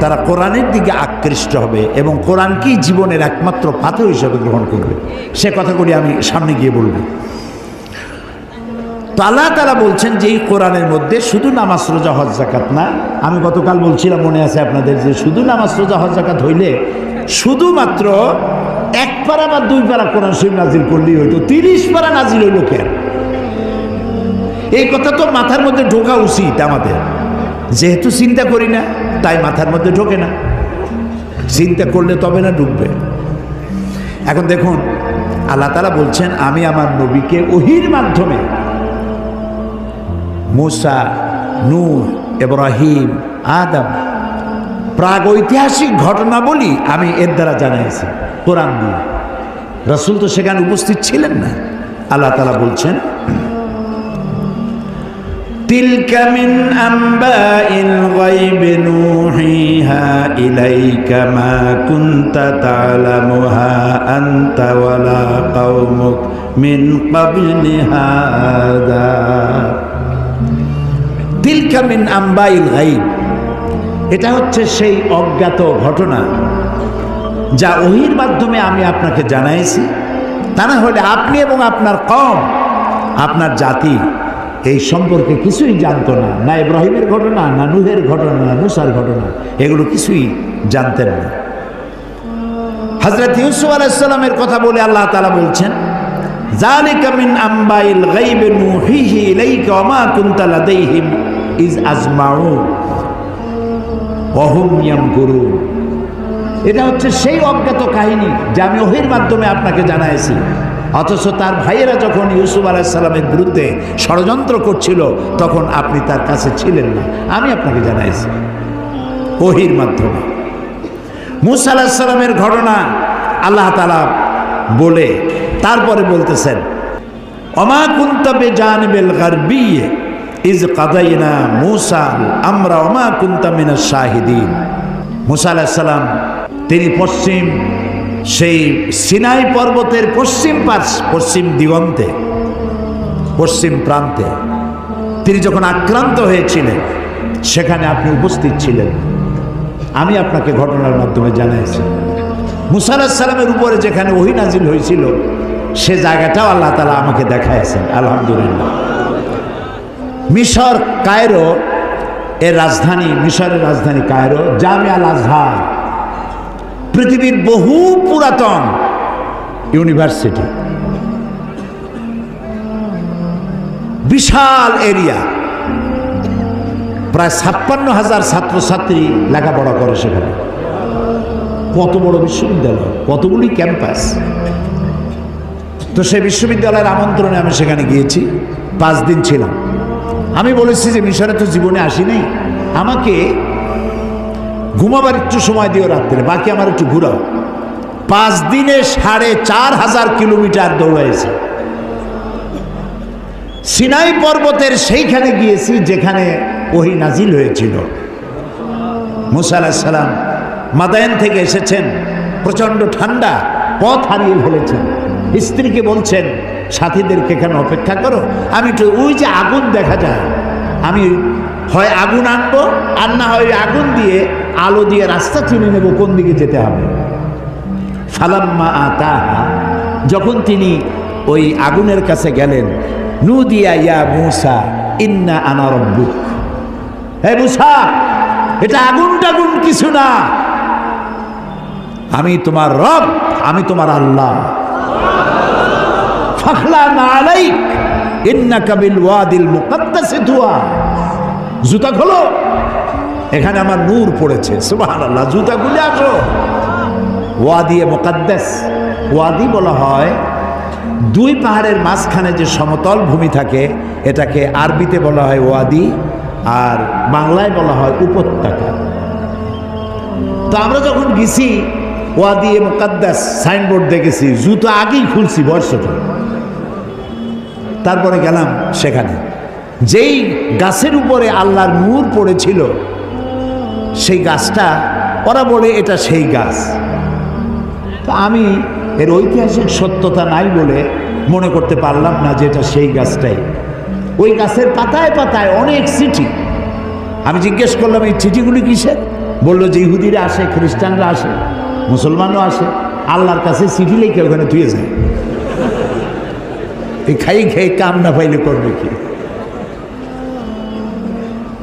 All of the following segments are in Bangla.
তারা কোরআনের দিকে আকৃষ্ট হবে এবং কোরআনকেই জীবনের একমাত্র পাথর হিসেবে গ্রহণ করবে? সে কথাগুলি আমি সামনে গিয়ে বলব। তো আল্লাহ তালা বলছেন যে এই কোরআনের মধ্যে শুধু নামাজ, রোজা, হজ জাকাত না, আমি গতকাল বলছিলাম, মনে আছে আপনাদের, যে শুধু নামাজ, রোজা, হজ জাকাত হইলে শুধুমাত্র এক পারা বা দুই পারা কোরআন শরীফ নাজিল করলেই হইতো, তিরিশ পারা নাজিল হইল কেন? এই কথা তো মাথার মধ্যে ঢোকা উচিত আমাদের। যেহেতু চিন্তা করি না, তাই মাথার মধ্যে ঢোকে না। চিন্তা করলে তবে না ঢুকবে এখন দেখুন, আল্লাহ তালা বলছেন, আমি আমার নবীকে ওহির মাধ্যমে মুসা নূর ইব্রাহিম, আদম, প্রাগ ঐতিহাসিক ঘটনা বলি আমি এর দ্বারা জানাইছি, কোরআন দিয়ে। রসুল তো সেখানে উপস্থিত ছিলেন না। আল্লাহ তালা বলছেন تلك من أنباء الغيب نوحيها إليك ما كنت تعلمها أنت ولا قومك من قبل هذا تلك من أنباء الغيب এটা হচ্ছে সেই অজ্ঞাত ঘটনা যা ওহির মাধ্যমে আমি আপনাকে জানাইছি তা না হলে আপনি এবং আপনার কম আপনার জাতি এই সম্পর্কে কিছুই জানতো না। না ইব্রাহিমের ঘটনা, না নুহের ঘটনা, না ঘটনা। এগুলো কিছুই জানতেন না। হজরত ইউসুফ আলাইসাল্লামের কথা বলে আল্লাহ তালা বলছেন জালিকা মিন আম্বাইল গাইবে নুহিহি ইলাইকা ওমা কুনতা লাদাইহিম ইজ আজমাউন অহুম ইয়ামকুরুন। এটা হচ্ছে সেই অজ্ঞাত কাহিনী যা আমি ওহির মাধ্যমে আপনাকে জানাইছি। অথচ তার ভাইয়েরা যখন ইউসুফ আলাইসাল্লামের বিরুদ্ধে ষড়যন্ত্র করছিল, তখন আপনি তার কাছে ছিলেন না। আমি আপনাকে জানাইছি। ওহির মাধ্যমে। মুসা আলাহিসাল্লামের ঘটনা আল্লাহ তালা বলে, তারপরে বলতেছেন অমা কুন্তবে জানবেল গারবিয়ে ইজ কাদাইনা মুসা আমরা অমা কুন্তামিনা শাহিদিন। মুসা আলাহিসাল্লাম তিনি পশ্চিম সেই সিনাই পর্বতের পশ্চিম পাশ, পশ্চিম দিগন্তে, পশ্চিম প্রান্তে, তিনি যখন আক্রান্ত হয়েছিলেন, সেখানে আপনি উপস্থিত ছিলেন। আমি আপনাকে ঘটনার মাধ্যমে জানাইছি। মুসা সালামের উপরে যেখানে ওহি নাজিল হয়েছিল, সে জায়গাটাও আল্লাহ তালা আমাকে দেখাইছেন, আলহামদুলিল্লাহ। মিশর, কায়রো, এর রাজধানী, মিশরের রাজধানী কায়রো জামিয়াল আজহার। পৃথিবীর বহু পুরাতন ইউনিভার্সিটি। বিশাল এরিয়া। প্রায় ছাপ্পান্ন হাজার ছাত্রছাত্রী লেখাপড়া করে সেখানে। কত বড় বিশ্ববিদ্যালয়, কতগুলি ক্যাম্পাস। তো সেই বিশ্ববিদ্যালয়ের আমন্ত্রণে আমি সেখানে গিয়েছি, পাঁচ দিন ছিলাম। আমি বলেছি যে মিশরে তো জীবনে আসিনি আমাকে ঘুমাবার একটু সময় দিও রাত্রে, বাকি আমার একটু ঘুরাও। পাঁচ দিনে সাড়ে চার হাজার কিলোমিটার দৌড়াইছি। সিনাই পর্বতের সেইখানে গিয়েছি যেখানে ওহি নাজিল হয়েছিল। মুসা সালাম মাদায়ন থেকে এসেছেন, প্রচণ্ড ঠান্ডা, পথ হারিয়ে ফেলেছেন। স্ত্রীকে বলছেন, সাথীদেরকে এখানে অপেক্ষা করো, আমি একটু ওই যে আগুন দেখা যায়, আমি হয় আগুন আনব আর না হয় আগুন দিয়ে আলো দিয়ে রাস্তা চিনে নেব, কোন দিকে যেতে হবে? ফালাম্মা আতাহা, যখন তিনি ওই আগুনের কাছে গেলেন নু দিয়া ইয়া মুসা, ইন্না আনা রব্বুক। হে মুসা, এটা আগুন টাগুন কিছু না। আমি তোমার রব, আমি তোমার আল্লাহ। ফাখলা না আলাইক, ইন্নাকা বিল ওয়াদিল মুকাদ্দাসে তুয়া জুতা খোলো। এখানে আমার নূর পড়েছে, সুবহানাল্লাহ জুতা খুলে আসো। ওয়াদি এ মোকাদ্দাস, ওয়াদি বলা হয়, দুই পাহাড়ের মাঝখানে যে সমতল ভূমি থাকে, এটাকে আরবিতে বলা হয় ওয়াদি, আর বাংলায় বলা হয় উপত্যকা। তো আমরা যখন গেছি ওয়াদি এ মুকাদ্দাস, সাইনবোর্ড দেখেছি, জুতো আগেই খুলছি বর্ষটা তারপরে গেলাম সেখানে। যেই গাছের উপরে আল্লাহর নূর পড়েছিল সেই গাছটা, ওরা বলে এটা সেই গাছ। তো আমি এর ঐতিহাসিক সত্যতা নাই বলে মনে করতে পারলাম না যে এটা সেই গাছটাই। ওই গাছের পাতায় পাতায় অনেক চিঠি। আমি জিজ্ঞেস করলাম, এই চিঠিগুলি কিসের? বলল, যে ইহুদিরা আসে, খ্রিস্টানরা আসে, মুসলমানও আসে, আল্লাহর কাছে চিঠি লিখে ওখানে ধুয়ে যায় এই খাই খেয়ে কাম না পাইলে করবে কি?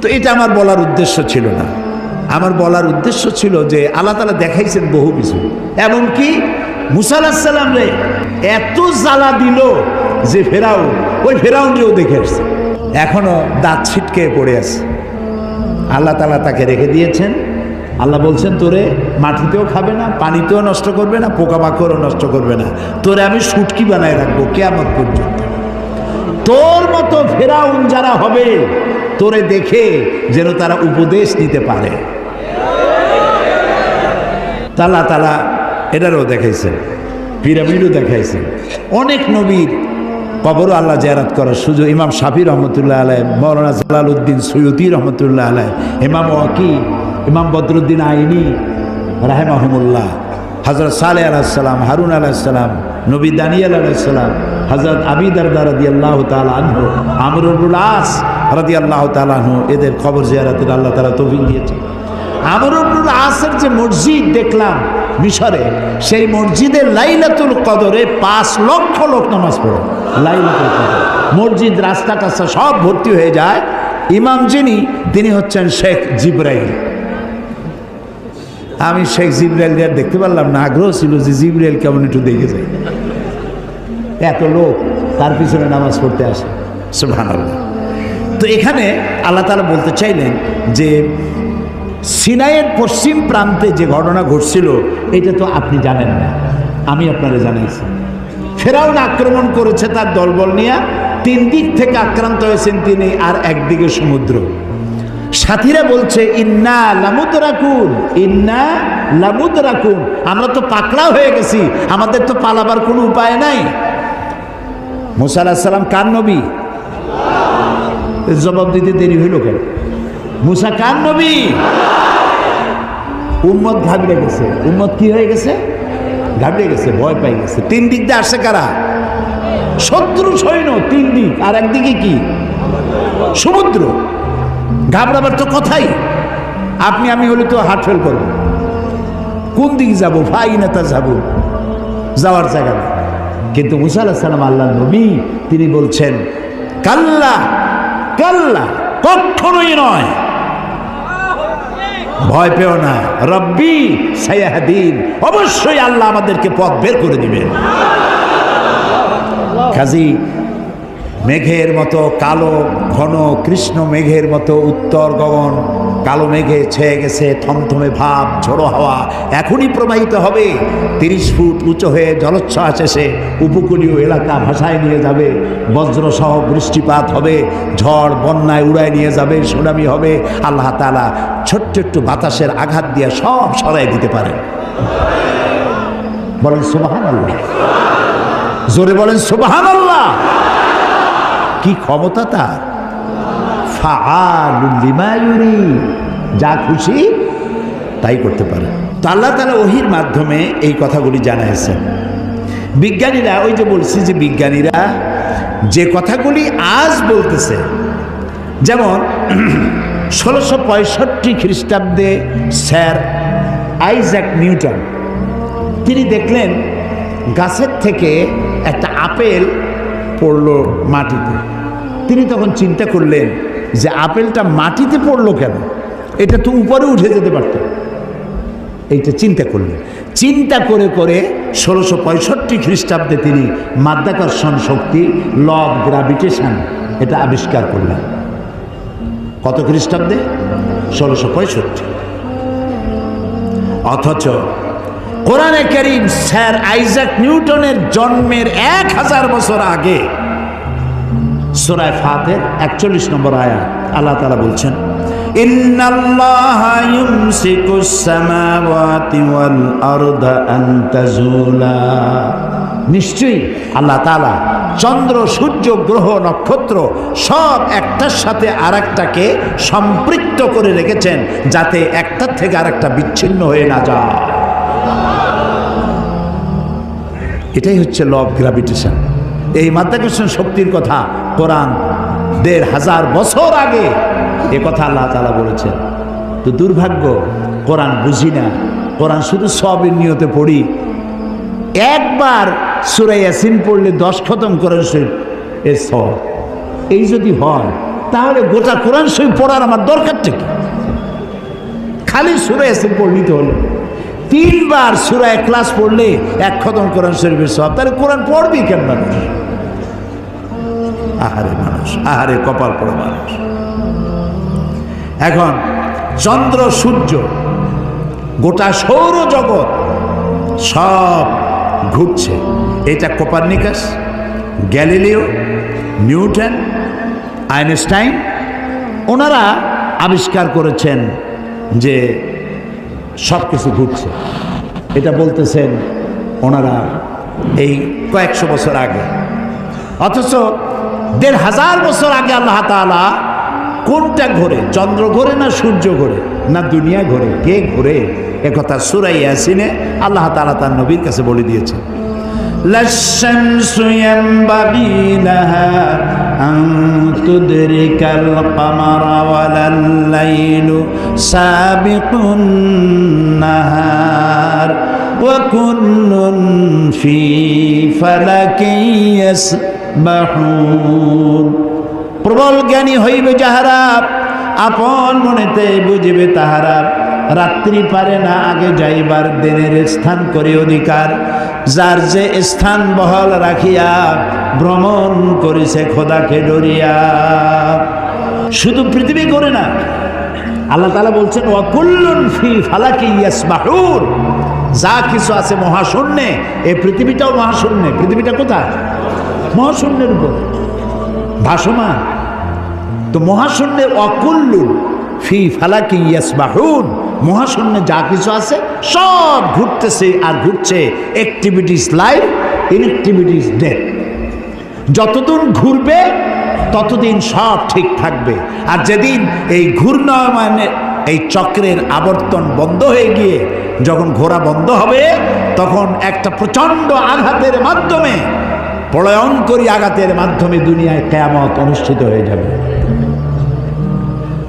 তো এটা আমার বলার উদ্দেশ্য ছিল না। আমার বলার উদ্দেশ্য ছিল যে আল্লাহ তালা দেখাইছেন বহু কিছু। এমনকি মুসাল্লাম রে, এত জ্বালা দিল যে ফেরাউন, ওই ফেরাউনকেও দেখে আসছে। এখনও দাঁত ছিটকে পড়ে আছে। আল্লাহ তালা তাকে রেখে দিয়েছেন। আল্লাহ বলছেন, তোরে মাটিতেও খাবে না, পানিতেও নষ্ট করবে না, পোকামাকড়ও নষ্ট করবে না। তোরে আমি সুটকি বানায় রাখব কেমন পর্যন্ত। তোর মতো ফেরাউন যারা হবে, তোরে দেখে যেন তারা উপদেশ নিতে পারে। তালা তালা এটারও দেখাইছেন, পিরামিডও দেখাইছেন। অনেক নবীর কবরও আল্লাহ জেরাত করার সুযোগ, ইমাম শাফি রহমতুল্লাহ আলাই মৌলানা জালাল উদ্দিন সৈয়দি রহমতুল্লাহ আলাই ইমাম ওয়াকি, ইমাম বদরুদ্দিন আইনি রাহেমাহমুল্লাহ হজরত সালে আলাহিসাল্লাম হারুন আলাহিসাল্লাম নবী দানিয়াল আলাইসাল্লাম হজরত আবিদার রাদি আল্লাহ তালহ আমরুল আস রাদি আল্লাহ তালহ এদের খবর জিয়ারাতের আল্লাহ তালা তৌফিক দিয়েছে আমরুল আসের যে মসজিদ দেখলাম মিশরে, সেই মসজিদে লাইলাতুল কদরে পাঁচ লক্ষ লোক নামাজ পড়ে। লাইলাতুল কদর। মসজিদ রাস্তা টাস্তা সব ভর্তি হয়ে যায়। ইমাম যিনি, তিনি হচ্ছেন শেখ জিব্রাইল। আমি শেখ জিব্রাইল দেখতে পারলাম না, আগ্রহ ছিল যে জিব্রাইল কেমন একটু দেখে যায় এত লোক তার পিছনে নামাজ পড়তে আসে। সুবহানাল্লাহ। তো এখানে আল্লাহ তালা বলতে চাইলেন যে সিনাইয়ের পশ্চিম প্রান্তে যে ঘটনা ঘটছিল, এটা তো আপনি জানেন না। আমি আপনারে জানাইছি। ফেরাউন আক্রমণ করেছে তার দলবল নিয়ে, তিন দিক থেকে আক্রান্ত হয়েছেন তিনি আর একদিকে সমুদ্র। সাথীরা বলছে, ইন্না লামুদ রাখুন ইন্না লামুদ রাখুন আমরা তো পাকড়া হয়ে গেছি, আমাদের তো পালাবার কোনো উপায় নাই। মুসা আলাহিসাল্লাম কার নবী? জবাব দিতে দেরি হইল কেন? মুসা কার নবী? উম্মত ঘাবড়ে গেছে। উম্মত কি হয়ে গেছে? ঘাবড়ে গেছে, ভয় পাই গেছে। তিন দিক দিয়ে আসছে কারা? শত্রু সৈন্য, তিন দিক। আর একদিকে কি? সমুদ্র। ঘাবড়াবার তো কথাই। আপনি, আমি হলে তো হার্ট ফেল করব। কোন দিক যাব? ভাই না তা যাব। যাওয়ার জায়গা নেই। কিন্তু মুসা আল্লাহ সালাম আল্লাহ নবী, তিনি বলছেন, কাল্লা কাল্লা কখনোই নয়। ভয় পেও না। রব্বি সায়াহাদিন। অবশ্যই আল্লাহ আমাদেরকে পথ বের করে দিবেন। কাজী মেঘের মতো কালো, ঘন, কৃষ্ণ মেঘের মতো উত্তর গগন কালো মেঘে ছেয়ে গেছে থমথমে ভাব, ঝোড়ো হাওয়া। এখনই প্রবাহিত হবে। তিরিশ ফুট উঁচু হয়ে জলোচ্ছ্বাস এসে উপকূলীয় এলাকা ভাসায় নিয়ে যাবে। বজ্রসহ বৃষ্টিপাত হবে। ঝড় বন্যায় উড়ায় নিয়ে যাবে। সুনামি হবে। আল্লাহ তালা ছোট্ট একটু বাতাসের আঘাত দিয়ে সব সরাই দিতে পারেন। বলেন সুবাহান আল্লাহ জোরে বলেন সুবাহান আল্লাহ কি ক্ষমতা তার? যা খুশি তাই করতে পারে। তো আল্লাহ তালা ওহির মাধ্যমে এই কথাগুলি জানাইছেন। বিজ্ঞানীরা ওই যে বলছি যে বিজ্ঞানীরা যে কথাগুলি আজ বলতেছে, যেমন ষোলোশো পঁয়ষট্টি খ্রিস্টাব্দে স্যার আইজ্যাক নিউটন, তিনি দেখলেন গাছের থেকে একটা আপেল পড়ল মাটিতে। তিনি তখন চিন্তা করলেন যে আপেলটা মাটিতে পড়ল কেন? এটা তো উপরে উঠে যেতে পারত। এইটা চিন্তা করলেন। চিন্তা করে করে ষোলোশো পঁয়ষট্টি খ্রিস্টাব্দে তিনি মাধ্যাকর্ষণ শক্তি ল অফ গ্রাভিটেশন এটা আবিষ্কার করলেন। কত খ্রিস্টাব্দে? ষোলোশো পঁয়ষট্টি। অথচ কোরআনে করিম স্যার আইজাক নিউটনের জন্মের এক হাজার বছর আগে সোরায় ফাতের একচল্লিশ নম্বর আয়াত। আল্লাহ তালা বলছেন নিশ্চয়ই আল্লাহ তালা চন্দ্র, সূর্য, গ্রহ, নক্ষত্র সব একটার সাথে আরেকটাকে সম্পৃক্ত করে রেখেছেন, যাতে একটার থেকে আরেকটা বিচ্ছিন্ন হয়ে না যায়। এটাই হচ্ছে ল অফ গ্র্যাভিটেশন এই মাধ্যাকর্ষণ শক্তির কথা কোরআন দেড় হাজার বছর আগে এ কথা আল্লাহ তালা বলেছেন। তো দুর্ভাগ্য, কোরআন বুঝি না। কোরআন শুধু সবের নিয়তে পড়ি। একবার সুরাই ইয়াসিন পড়লে দশ খতম করেন শরীফ এর সব এই যদি হয়, তাহলে গোটা কোরআন শরীফ পড়ার আমার দরকারটা কি? খালি সুরা ইয়াসিন পড়লিতে হলো। তিনবার সুরা এক ক্লাস পড়লে এক খতম কোরআন শরীফের সব তাহলে কোরআন পড়বি কেন মানুষ আহারে মানুষ, আহারে কপাল পড়ে মানুষ। এখন চন্দ্র, সূর্য, গোটা সৌরজগৎ সব ঘুরছে। এটা কোপারনিকাস, গ্যালিলিও, নিউটন, আইনস্টাইন, ওনারা আবিষ্কার করেছেন যে সব কিছু ঘুরছে। এটা বলতেছেন ওনারা এই কয়েকশো বছর আগে। অথচ দেড় হাজার বছর আগে আল্লাহ তালা কোনটা ঘোরে? চন্দ্র ঘোরে না সূর্য ঘোরে? না দুনিয়া ঘোরে? কে ঘোরে? একথা সুরাই আসিনে আল্লাহ তালা তার নবীর কাছে বলে দিয়েছে নাহার। لها أن تدرك القمر ولا الليل سابق النهار وكل في فلك يسبحون প্রবল জ্ঞানী হইবে যাহারা আপন মনেতে বুঝিবে তাহারা রাত্রি পারে না আগে যাইবার দিনের স্থান করে অধিকার যার যে স্থান বহল রাখিয়া ভ্রমণ করিছে খোদাকে ডরিয়া শুধু পৃথিবী করে না আল্লাহ তালা বলছেন ওয়াকুল্লুন ফি ফালাকি ইয়াসবাহুর যা কিছু আছে মহাশূন্যে এই পৃথিবীটাও মহাশূন্যে। পৃথিবীটা কোথায়? মহাশূন্যের উপর। ভাসমান। তো মহাশূন্যের অকুল্লুন ফি ফালাকি ইয়াসবাহুন। মহাশূন্যে যা কিছু আছে সব ঘুরতেছে আর ঘুরছে অ্যাক্টিভিটিস লাইফ ইনঅ্যাক্টিভিটিস ডেথ যতদিন ঘুরবে, ততদিন সব ঠিক থাকবে। আর যেদিন এই ঘূর্ণয়মানের এই চক্রের আবর্তন বন্ধ হয়ে গিয়ে যখন ঘোরা বন্ধ হবে, তখন একটা প্রচণ্ড আঘাতের মাধ্যমে প্রলয়ঙ্করী আঘাতের মাধ্যমে দুনিয়ায় কেয়ামত অনুষ্ঠিত হয়ে যাবে।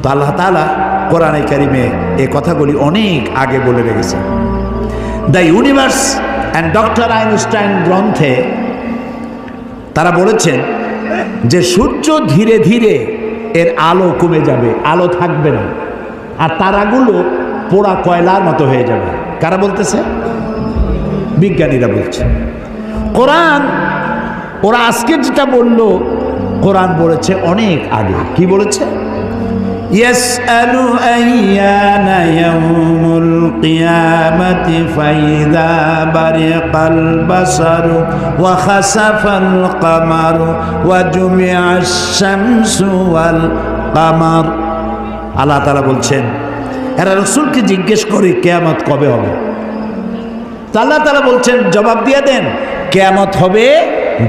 তো আল্লাহ তালা কোরআনে কারিমে এ কথাগুলি অনেক আগে বলে রেখেছে the universe and doctor Einstein গ্রন্থে তারা বলেছেন যে সূর্য ধীরে ধীরে এর আলো কমে যাবে, আলো থাকবে না। আর তারাগুলো পোড়া কয়লার মতো হয়ে যাবে। কারা বলতেছে? বিজ্ঞানীরা বলছে। কোরআন, ওরা আজকে যেটা বলল, কোরআন বলেছে অনেক আগে। কি বলেছে? কামার। আল্লাহ তালা বলছেন, এরা রসুলকে জিজ্ঞেস করে কেয়ামত কবে হবে? তো আল্লাহ তালা বলছেন, জবাব দিয়ে দেন, কেয়ামত হবে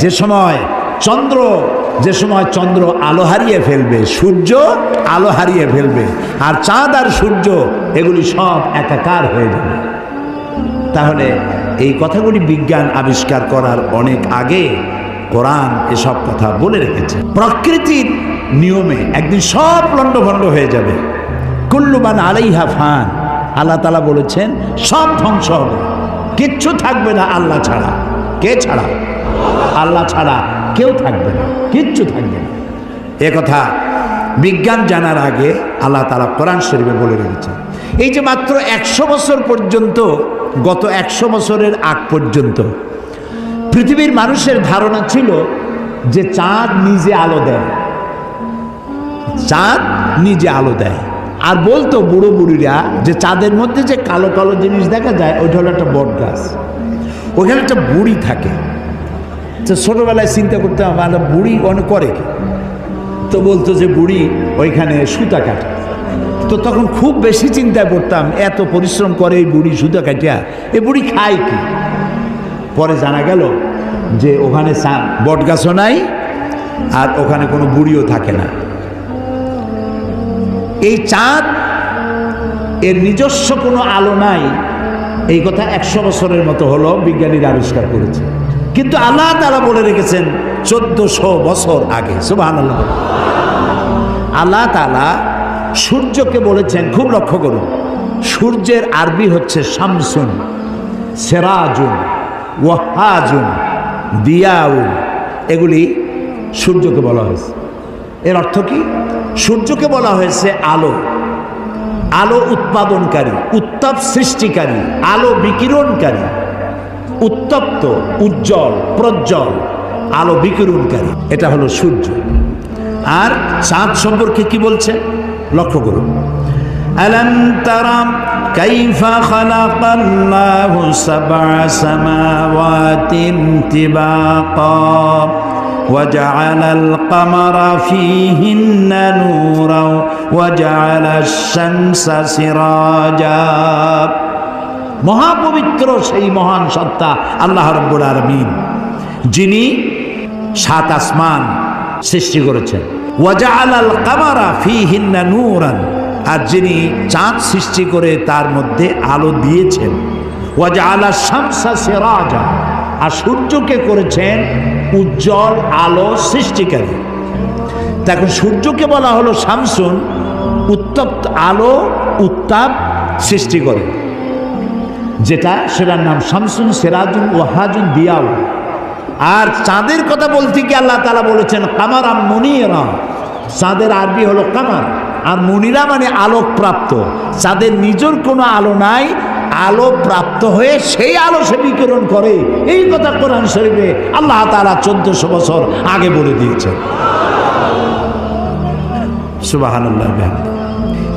যে সময় চন্দ্র, যে সময় চন্দ্র আলো হারিয়ে ফেলবে, সূর্য আলো হারিয়ে ফেলবে, আর চাঁদ আর সূর্য, এগুলি সব একাকার হয়ে যাবে। তাহলে এই কথাগুলি বিজ্ঞান আবিষ্কার করার অনেক আগে কোরআন এসব কথা বলে রেখেছে। প্রকৃতির নিয়মে একদিন সব লণ্ডভণ্ড হয়ে যাবে। কুল্লুবান আলাইহা ফান। আল্লাহ তালা বলেছেন, সব ধ্বংস হবে। কিচ্ছু থাকবে না আল্লাহ ছাড়া। কে ছাড়া? আল্লাহ ছাড়া কেউ থাকবে না। কিচ্ছু থাকবে না। এ কথা বিজ্ঞান জানার আগে আল্লাহ তালা কোরআন শরীফে বলে রেখেছেন। এই যে মাত্র একশো বছর পর্যন্ত, গত একশো বছরের আগ পর্যন্ত, পৃথিবীর মানুষের ধারণা ছিল যে চাঁদ নিজে আলো দেয়। চাঁদ নিজে আলো দেয়। আর বলতো বুড়ো বুড়িরা যে চাঁদের মধ্যে যে কালো কালো জিনিস দেখা যায়, ওইটা হলো একটা বট গাছ। ওইখানে একটা বুড়ি থাকে। তো ছোটোবেলায় চিন্তা করতাম একটা বুড়ি অনেক করে তো বলতো যে বুড়ি ওইখানে সুতা কাটে। তো তখন খুব বেশি চিন্তা করতাম, এত পরিশ্রম করে এই বুড়ি সুতা কাটিয়া এই বুড়ি খায় কি? পরে জানা গেল যে ওখানে বট গাছও নাই, আর ওখানে কোনো বুড়িও থাকে না। এই চাঁদ, এর নিজস্ব কোনো আলো নাই। এই কথা একশো বছরের মতো হলো বিজ্ঞানীরা আবিষ্কার করেছে। কিন্তু আল্লাহ তারা বলে রেখেছেন চোদ্দশো বছর আগে সুবাহ আল্লাহ তালা সূর্যকে বলেছেন, খুব লক্ষ্য করুন, সূর্যের আরবি হচ্ছে শামসুন, সেরাজুন, ওয়াহাজুন, দিয়াউন। এগুলি সূর্যকে বলা হয়েছে। এর অর্থ কি? সূর্যকে বলা হয়েছে আলো আলো উৎপাদনকারী উত্তাপ সৃষ্টিকারী আলো বিকিরণকারী উত্তপ্ত উজ্জ্বল প্রজ্জ্বল আলো বিকিরণকারী এটা হলো সূর্য আর চাঁদ সম্পর্কে কি বলছে লক্ষ্য করুন ألم تر كيف خلق الله سبع سماوات طباقا وجعل القمر فيهن نورا وجعل الشمس سراجا মহাপবিত্র সেই মহান সত্তা আল্লাহ রব্বুল আলমিন যিনি সাত আসমান সৃষ্টি করেছেন ওয়াজা আলাল কামারা ফি হিন্না নূরান আর যিনি চাঁদ সৃষ্টি করে তার মধ্যে আলো দিয়েছেন ওয়াজা আলা শামসা সেরাজা আর সূর্যকে করেছেন উজ্জ্বল আলো সৃষ্টিকারী দেখুন, সূর্যকে বলা হলো শামসুন, উত্তপ্ত আলো, উত্তাপ সৃষ্টি করে। যেটা সেটার নাম শামসুন, সেরাজুন, ওয়াহাজুন দিয়াউ আর চাঁদের কথা বলতে কি আল্লাহ তালা বলেছেন, কামার আম মনিরা। চাঁদের আরবি হলো কামার। আর মনিরা মানে আলোক প্রাপ্ত চাঁদের নিজের কোনো আলো নাই আলো প্রাপ্ত হয়ে সেই আলো সে বিকিরণ করে। এই কথা কোরআন শরীফে আল্লাহ তারা চোদ্দশো বছর আগে বলে দিয়েছেন। সুবাহান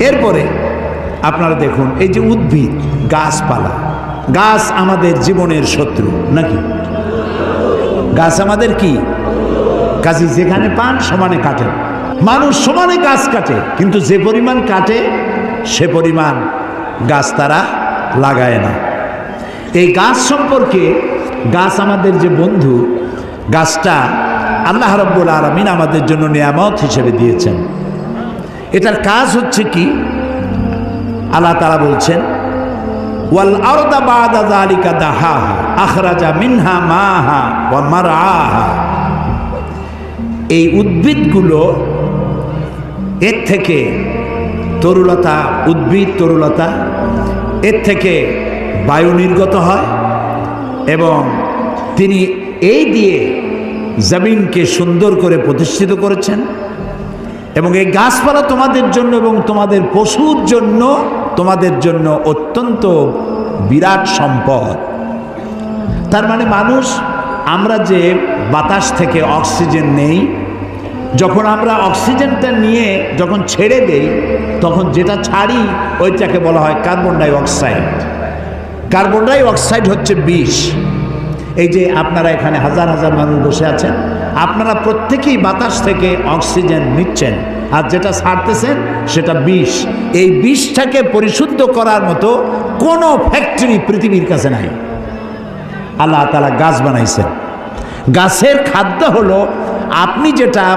এরপরে আপনারা দেখুন, এই যে উদ্ভিদ, গাছপালা, গাছ আমাদের জীবনের শত্রু, নাকি? গাছ আমাদের কি? কাজে যেখানে পান সমানে কাটেন মানুষ সমানে গাছ কাটে, কিন্তু যে পরিমাণ কাটে, সে পরিমাণ গাছ তারা লাগায় না। এই গাছ সম্পর্কে গাছ আমাদের যে বন্ধু, গাছটা আল্লাহ রব্বুল আলমিন আমাদের জন্য নিয়ামত হিসেবে দিয়েছেন। এটার কাজ হচ্ছে কি? আল্লাহ তারা বলছেন, ওয়াল আরদা বাদা যালিকা দাহাহা, আখরাজা মিনহা মাহা ওয়া মারআহা এই উদ্ভিদগুলো এর থেকে তরুলতা, উদ্ভিদ তরুলতা এর থেকে বায়ু নির্গত হয় এবং তিনি এই দিয়ে জমিনকে সুন্দর করে প্রতিষ্ঠিত করেছেন এবং এই গাছপালা তোমাদের জন্য এবং তোমাদের পশুর জন্য তোমাদের জন্য অত্যন্ত বিরাট সম্পদ। তার মানে মানুষ, আমরা যে বাতাস থেকে অক্সিজেন নেই যখন আমরা অক্সিজেনটা নিয়ে যখন ছেড়ে দেই, তখন যেটা ছাড়ি, ওইটাকে বলা হয় carbon dioxide carbon dioxide হচ্ছে বিষ। এই যে আপনারা এখানে হাজার হাজার মানুষ বসে আছেন, আপনারা প্রত্যেকেই বাতাস থেকে অক্সিজেন নিচ্ছেন, আর যেটা ছাড়তেছেন, সেটা বিষ। এই বিষটাকে পরিশুদ্ধ করার মতো কোনো ফ্যাক্টরি পৃথিবীর কাছে নাই। আল্লাহ তালা গাছ বানাইছেন। গাছের খাদ্য হলো, আপনি যেটা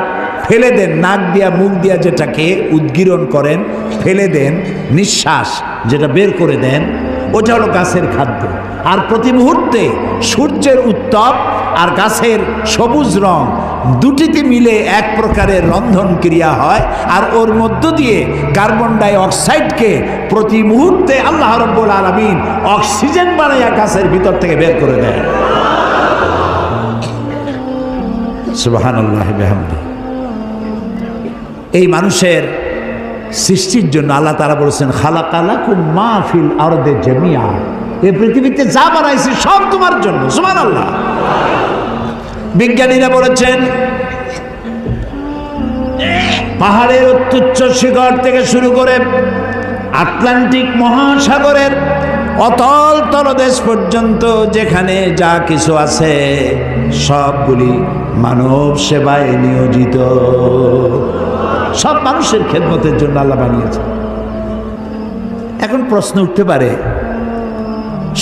ফেলে দেন, নাক দিয়া, মুখ দিয়া যেটাকে উদ্গীরণ করেন, ফেলে দেন, নিঃশ্বাস যেটা বের করে দেন, ওটা হলো গাছের খাদ্য। আর প্রতি মুহূর্তে সূর্যের উত্তপ আর গাছের সবুজ রং দুটিতে মিলে এক প্রকারের রন্ধন ক্রিয়া হয়, আর ওর মধ্য দিয়ে কার্বন ডাই অক্সাইডকে প্রতি মুহূর্তে আল্লাহ রব্বুল আলমিন অক্সিজেন বানাইয়া গাছের ভিতর থেকে বের করে দেয়। সুবাহান আল্লাহ এই মানুষের সৃষ্টির জন্য আল্লাহ তারা বলেছেন খালা কালা কুম মাহফিল আরদে জমিয়া এই পৃথিবীতে যা বানাইছে সব তোমার জন্য সুমান আল্লাহ বিজ্ঞানীরা বলেছেন, পাহাড়ের অত্যুচ্চ শিখর থেকে শুরু করে আটলান্টিক মহাসাগরের অতল তলদেশ পর্যন্ত যেখানে যা কিছু আছে, সবগুলি মানব সেবায় নিয়োজিত। সব মানুষের খেদমতের জন্য আল্লাহ বানিয়েছে এখন প্রশ্ন উঠতে পারে,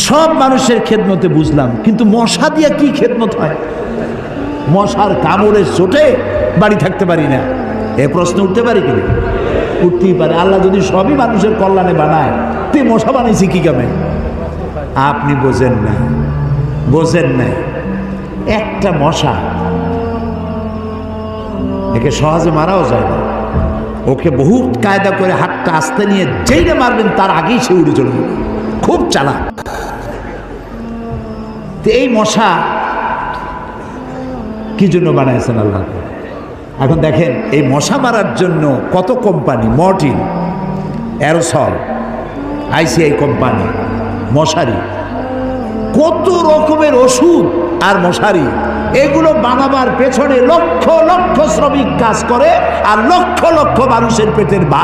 সব মানুষের খেদমতে বুঝলাম, কিন্তু মশা দিয়া কি খেদমত হয়? মশার কামড়ের চোটে বাড়ি থাকতে পারি না। এ প্রশ্ন উঠতে পারে কি? উঠতেই পারে। আল্লাহ যদি সবই মানুষের কল্যাণে বানায় তুই মশা বানিয়েছি কি কামে? আপনি বোঝেন না বোঝেন না। একটা মশা, একে সহজে মারাও যায় না। ওকে বহুত কায়দা করে হাতটা আস্তে নিয়ে যেইটা মারবেন, তার আগেই সে উড়ে চলে খুব চালাক। তো এই মশা কি জন্য বানাইছেন আল্লাহ? এখন দেখেন, এই মশা মারার জন্য কত company? Mortein, aerosol, ICI company, মশারি, কত রকমের ওষুধ আর মশারি এগুলো বানাবার পেছনে লক্ষ লক্ষ শ্রমিক কাজ করে আর লক্ষ লক্ষ মানুষের পেটের বা